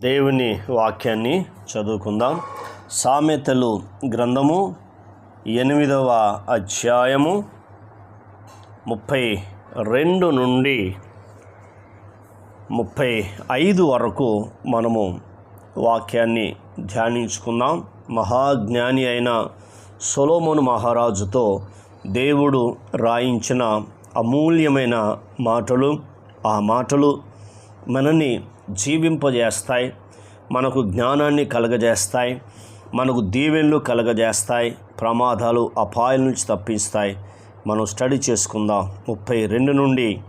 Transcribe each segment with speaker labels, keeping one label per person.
Speaker 1: దేవుని వాక్యాన్ని చదువుకుందాం. సామెతలు గ్రంథము ఎనిమిదవ అధ్యాయము ముప్పై రెండు నుండి ముప్పై ఐదు వరకు మనము వాక్యాన్ని ధ్యానించుకుందాం. మహాజ్ఞాని అయిన సొలోమోను మహారాజుతో దేవుడు రాయించిన అమూల్యమైన మాటలు. ఆ మాటలు మనని జీవింపజేస్తాయి. మనకు జ్ఞానాన్ని కలగజేస్తాయి. మనకు దీవెనలు కలగజేస్తాయి. ప్రమాదాలు అపాయాల నుంచి తప్పిస్తాయి. మనం స్టడీ చేసుకుందాం. ముప్పై రెండు నుండి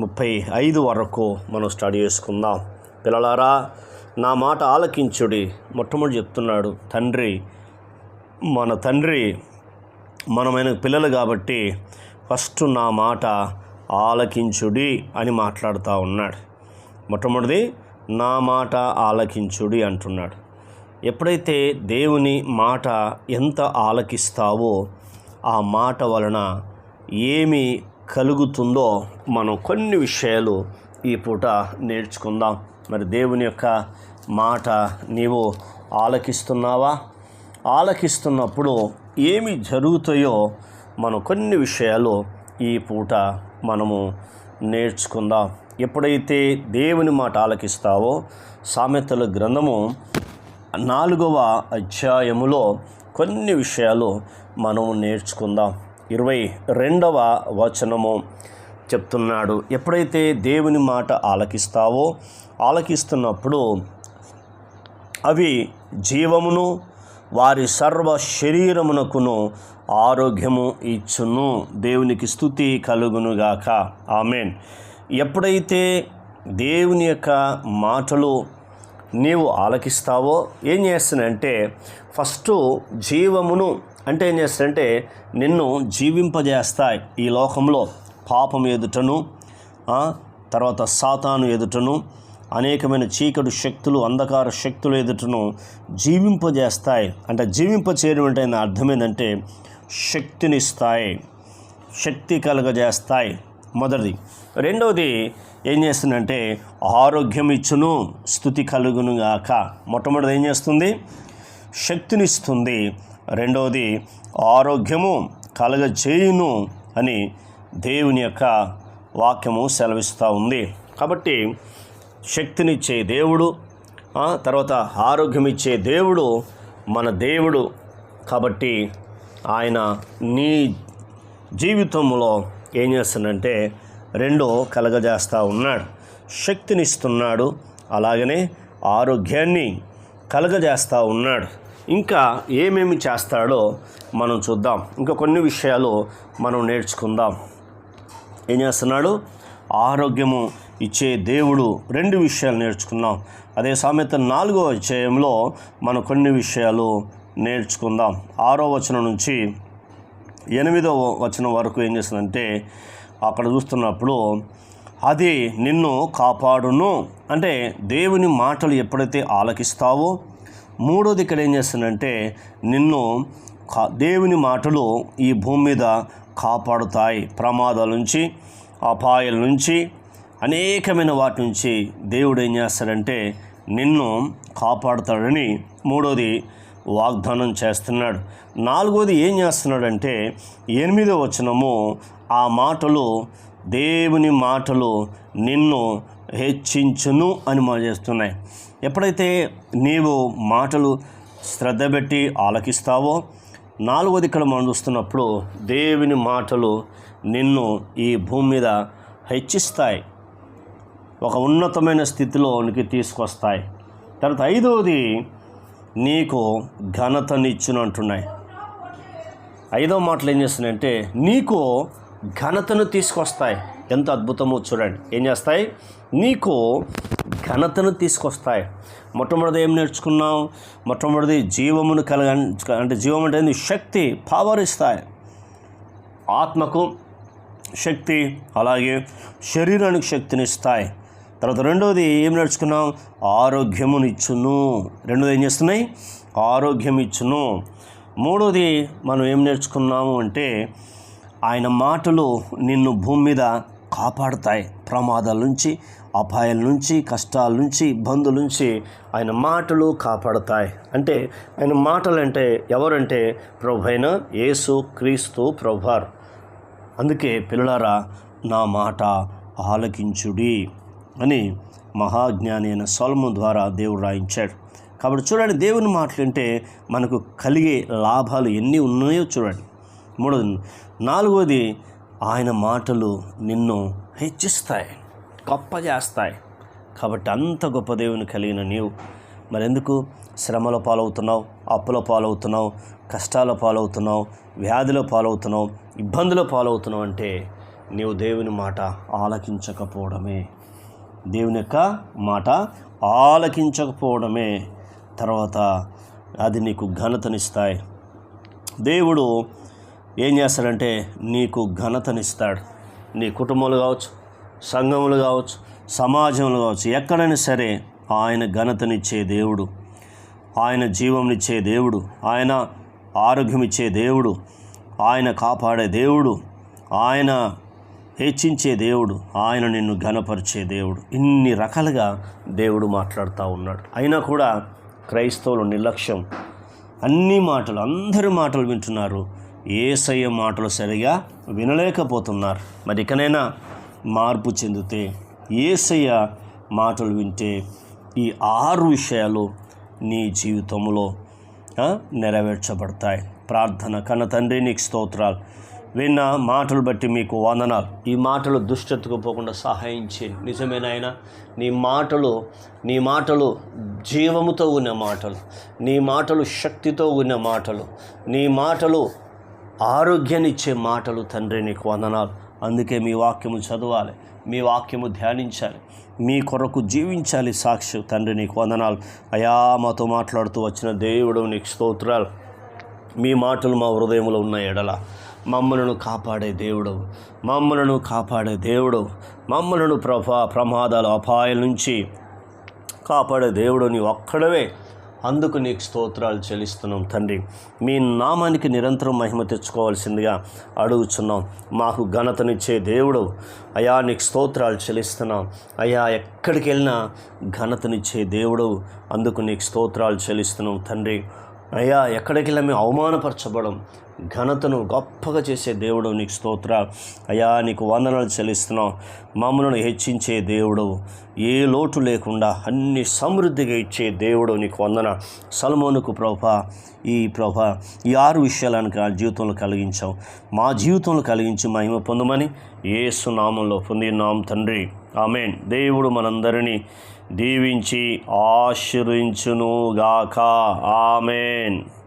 Speaker 1: ముప్పై ఐదు వరకు మనం స్టడీ చేసుకుందాం. పిల్లలారా నా మాట ఆలకించుడి. మొట్టమొదటి చెప్తున్నాడు తండ్రి మన తండ్రి మనమైన పిల్లలు కాబట్టి ఫస్ట్ నా మాట ఆలకించుడి అని మాట్లాడుతూ ఉన్నాడు. మొట్టమొదటిది నా మాట ఆలకించుడి అంటున్నాడు. ఎప్పుడైతే దేవుని మాట ఎంత ఆలకిస్తావో ఆ మాట వలన ఏమి కలుగుతుందో మనం కొన్ని విషయాలు ఈ పూట నేర్చుకుందాం. మరి దేవుని యొక్క మాట నీవు ఆలకిస్తున్నావా? ఆలకిస్తున్నప్పుడు ఏమి జరుగుతాయో మనం కొన్ని విషయాలు ఈ పూట మనము నేర్చుకుందాం. ఎప్పుడైతే దేవుని మాట ఆలకిస్తావో సామెతల గ్రంథము నాలుగవ అధ్యాయములో కొన్ని విషయాలు మనం నేర్చుకుందాం. ఇరవై రెండవ వచనము చెప్తున్నాడు ఎప్పుడైతే దేవుని మాట ఆలకిస్తావో ఆలకిస్తున్నప్పుడు అవి జీవమును వారి సర్వ శరీరమునకును ఆరోగ్యము ఇచ్చును. దేవునికి స్థుతి కలుగునుగాక. ఆమెన్. ఎప్పుడైతే దేవుని యొక్క మాటలు నీవు ఆలకిస్తావో ఏం చేస్తానంటే ఫస్ట్ జీవమును అంటే ఏం చేస్తానంటే నిన్ను జీవింపజేస్తాయి ఈ లోకంలో. పాపం ఎదుటను తర్వాత సాతాను ఎదుటను అనేకమైన చీకటి శక్తులు అంధకార శక్తులు ఎదుటను జీవింపజేస్తాయి. అంటే జీవింపచేయడం అంటే అర్థం ఏంటంటే శక్తినిస్తాయి శక్తి కలుగజేస్తాయి. మొదటిది. రెండవది ఏం చేస్తుందంటే ఆరోగ్యం ఇచ్చును స్థుతి కలుగును గాక మొట్టమొదటి ఏం చేస్తుంది? శక్తినిస్తుంది. రెండవది ఆరోగ్యము కలగజేయును అని దేవుని యొక్క వాక్యము సెలవిస్తూ ఉంది. కాబట్టి శక్తినిచ్చే దేవుడు తర్వాత ఆరోగ్యం ఇచ్చే దేవుడు మన దేవుడు. కాబట్టి ఆయన నీ జీవితంలో ఏం చేస్తుందంటే రెండో కలగజేస్తూ ఉన్నాడు. శక్తినిస్తున్నాడు. అలాగనే ఆరోగ్యాన్ని కలగజేస్తూ ఉన్నాడు. ఇంకా ఏమేమి చేస్తాడో మనం చూద్దాం. ఇంకా కొన్ని విషయాలు మనం నేర్చుకుందాం. ఏం చేస్తున్నాడు? ఆరోగ్యము ఇచ్చే దేవుడు. రెండు విషయాలు నేర్చుకున్నాం అదే సామెత నాలుగో అధ్యాయంలో మనం కొన్ని విషయాలు నేర్చుకుందాం. ఆరో వచనం నుంచి ఎనిమిదో వచనం వరకు ఏం చేస్తుందంటే అక్కడ చూస్తున్నప్పుడు అది నిన్ను కాపాడును. అంటే దేవుని మాటలు ఎప్పుడైతే ఆలకిస్తావో మూడోది ఇక్కడ ఏం చేస్తుందంటే నిన్ను కా- దేవుని మాటలు ఈ భూమి మీద కాపాడుతాయి. ప్రమాదాల నుంచి అపాయాల నుంచి అనేకమైన వాటి నుంచి దేవుడు ఏం చేస్తాడంటే నిన్ను కాపాడుతాడని మూడోది వాగ్దానం చేస్తున్నాడు. నాలుగోది ఏం చేస్తున్నాడంటే ఎనిమిదో వచనము ఆ మాటలు దేవుని మాటలు నిన్ను హెచ్చించును అని మా చేస్తున్నాయి. ఎప్పుడైతే నీవు మాటలు శ్రద్ధ పెట్టి ఆలకిస్తావో నాలుగోది ఇక్కడ మనం చూస్తున్నప్పుడు దేవుని మాటలు నిన్ను ఈ భూమి మీద హెచ్చిస్తాయి. ఒక ఉన్నతమైన స్థితిలోనికి తీసుకొస్తాయి. తర్వాత ఐదవది నీకు ఘనతనిచ్చును అంటున్నాయి. ఐదవ మాటలు ఏం చేస్తున్నాయంటే నీకు ఘనతను తీసుకొస్తాయి. ఎంత అద్భుతమో చూడండి. ఏం చేస్తాయి? నీకు ఘనతను తీసుకొస్తాయి. మొట్టమొదటి ఏం నేర్చుకున్నాం మొట్టమొదటిది జీవమును కలగ అంటే జీవం అంటే శక్తి పవర్ ఇస్తాయి. ఆత్మకు శక్తి అలాగే శరీరానికి శక్తిని ఇస్తాయి. తర్వాత రెండవది ఏం నేర్చుకున్నాం? ఆరోగ్యమునిచ్చును. రెండోది ఏం చేస్తున్నాయి? ఆరోగ్యం ఇచ్చును మూడోది మనం ఏం నేర్చుకున్నాము అంటే ఆయన మాటలు నిన్ను భూమి మీద కాపాడుతాయి. ప్రమాదాల నుంచి అపాయాల నుంచి కష్టాల నుంచి ఇబ్బందుల నుంచి ఆయన మాటలు కాపాడతాయి. అంటే ఆయన మాటలు అంటే ఎవరంటే ప్రభు అయిన యేసు క్రీస్తు ప్రభు అందుకే పిల్లలారా నా మాట ఆలకించుడి. అని మహాజ్ఞాని అయిన సొలము ద్వారా దేవుడు రాయించాడు. కాబట్టి చూడండి దేవుని మాటలంటే మనకు కలిగే లాభాలు ఎన్ని ఉన్నాయో చూడండి. మూడవది నాలుగవది ఆయన మాటలు నిన్ను హెచ్చిస్తాయి గొప్ప చేస్తాయి కాబట్టి అంత గొప్ప దేవుని కలిగిన నీవు. మరెందుకు? శ్రమల పాలవుతున్నావు అప్పుల పాలవుతున్నావు కష్టాల పాలవుతున్నావు వ్యాధుల పాలవుతున్నావు ఇబ్బందుల పాలవుతున్నావు అంటే నీవు దేవుని మాట ఆలకించకపోవడమే. దేవుని యొక్క మాట ఆలకించకపోవడమే. తర్వాత అది నీకు ఘనతనిస్తాయి. దేవుడు ఏం చేస్తాడంటే నీకు ఘనతనిస్తాడు. నీ కుటుంబాలు కావచ్చు సంఘములు కావచ్చు సమాజంలో కావచ్చు ఎక్కడైనా సరే ఆయన ఘనతనిచ్చే దేవుడు. ఆయన జీవంనిచ్చే దేవుడు. ఆయన ఆరోగ్యం ఇచ్చే దేవుడు. ఆయన కాపాడే దేవుడు. ఆయన హెచ్చించే దేవుడు ఆయన నిన్ను ఘనపరిచే దేవుడు. ఇన్ని రకాలుగా దేవుడు మాట్లాడుతూ ఉన్నాడు. అయినా కూడా క్రైస్తవులు నిర్లక్ష్యం. అన్ని మాటలు అందరి మాటలు వింటున్నారు. ఏసయ్య మాటలు సరిగా వినలేకపోతున్నారు. మరి ఇకనైనా మార్పు చెందితే ఏసయ్య మాటలు వింటే ఈ ఆరు విషయాలు నీ జీవితంలో నెరవేర్చబడతాయి. ప్రార్థన కన్న తండ్రి నీకు స్తోత్రాలు. విన్న మాటలు బట్టి మీకు వందనాలు. ఈ మాటలు దుష్టతకు పోకుండా సహాయం చేయండి. నిజమేనాయన నీ మాటలు నీ మాటలు జీవముతో ఉన్న మాటలు నీ మాటలు శక్తితో ఉన్న మాటలు నీ మాటలు ఆరోగ్యాన్ని ఇచ్చే మాటలు తండ్రి నీకు వందనాలు. అందుకే మీ వాక్యము చదవాలి మీ వాక్యము ధ్యానించాలి మీ కొరకు జీవించాలి సాక్షి తండ్రి నీకు వందనాలు. అయా మాతో మాట్లాడుతూ వచ్చిన దేవుడు నీకు స్తోత్రాలు. మీ మాటలు మా హృదయంలో ఉన్న ఎడల మమ్మలను కాపాడే దేవుడు మమ్మలను కాపాడే దేవుడు మమ్మలను ప్రభా ప్రమాదాలు అపాయాల నుంచి కాపాడే దేవుడు నీ ఒక్కడవే. అందుకు నీకు స్తోత్రాలు చెల్లిస్తున్నాం తండ్రి. మీ నామానికి నిరంతరం మహిమ తెచ్చుకోవాల్సిందిగా అడుగుచున్నాం. మాకు ఘనతనిచ్చే దేవుడు అయా నీకు స్తోత్రాలు చెల్లిస్తున్నాం. అయా ఎక్కడికి వెళ్ళినా ఘనతనిచ్చే దేవుడు అందుకు నీకు స్తోత్రాలు చెల్లిస్తున్నాం తండ్రి. అయ్యా ఎక్కడికి మేము అవమానపరచబడం. ఘనతను గొప్పగా చేసే దేవుడు నీకు స్తోత్ర. అయ్యా నీకు వందనాలు చెల్లిస్తున్నాం. మమ్మల్ని హెచ్చించే దేవుడు ఏ లోటు లేకుండా అన్ని సమృద్ధిగా ఇచ్చే దేవుడు నీకు వందన. సల్మోనుకు ప్రభ ఈ ప్రభ ఈ ఆరు విషయాలను జీవితంలో కలిగించాం మా జీవితంలో కలిగించి మహిమ పొందమని ఏ సునామంలో పొందినాం తండ్రి. ఆమెన్. దేవుడు మనందరినీ దీవించి ఆశీర్వించునుగాక ఆమెన్.